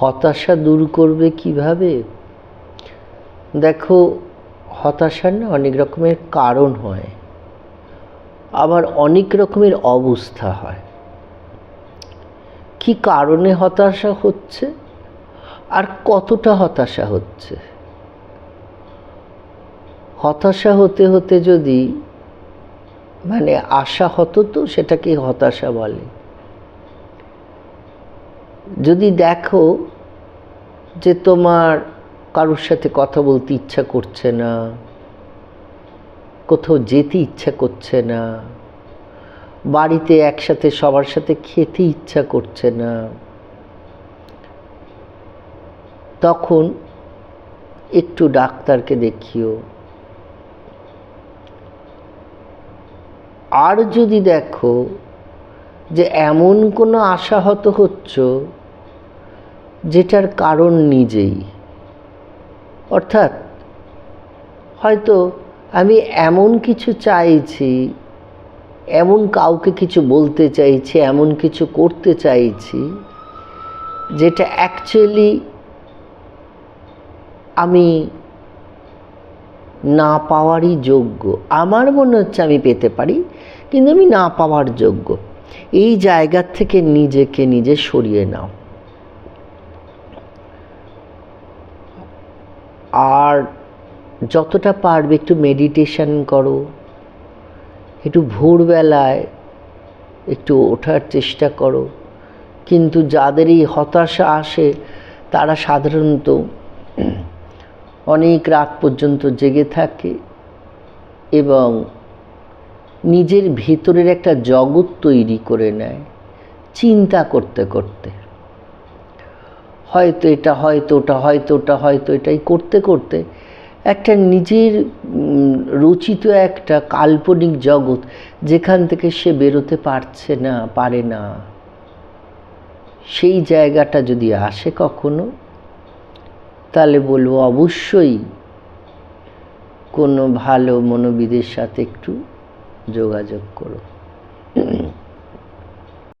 হতাশা দূর করবে কীভাবে? দেখো, হতাশার না অনেক রকমের কারণ হয়। আবার অনেক রকমের অবস্থা হয়। কি কারণে হতাশা হচ্ছে? আর কতটা হতাশা হচ্ছে? হতাশা হতে হতে যদি মানে আশা হতো তো সেটাকে হতাশা বলে। যদি দেখো যে তোমার কারোর সাথে কথা বলতে ইচ্ছা করছে না, কোথাও যেতে ইচ্ছা করছে না, বাড়িতে একসাথে সবার সাথে খেতে ইচ্ছা করছে না, তখন একটু ডাক্তারকে দেখিও। আর যদি দেখো যে এমন কোনো আশাহত হচ্ছ যেটার কারণ নিজেই। অর্থাৎ, হয়তো আমি এমন কিছু চাইছি, এমন কাউকে কিছু বলতে চাইছি, এমন কিছু করতে চাইছি, যেটা অ্যাকচুয়ালি আমি না পাওয়ারই যোগ্য। আমার মনে হচ্ছে আমি পেতে পারি, কিন্তু আমি না পাওয়ার যোগ্য। এই জায়গার থেকে নিজেকে নিজে সরিয়ে নাও। আর যতটা পারবে একটু মেডিটেশন করো। একটু ভোরবেলায় একটু ওঠার চেষ্টা করো। কিন্তু যাদের এই হতাশা আসে, তারা সাধারণত অনেক রাত পর্যন্ত জেগে থাকে এবং নিজের ভেতরের একটা জগৎ তৈরি করে নেয়, চিন্তা করতে করতে। হয়তো এটা, হয়তো ওটা হয়তো ওটা, হয়তো এটাই করতে করতে একটা নিজের রচিত একটা কাল্পনিক জগৎ যেখান থেকে সে বেরোতে পারছে না, পারে না। সেই জায়গাটা যদি আসে কখনো, তাহলে বলব অবশ্যই কোনো ভালো মনোবিদের সাথে একটু যোগাযোগ করো।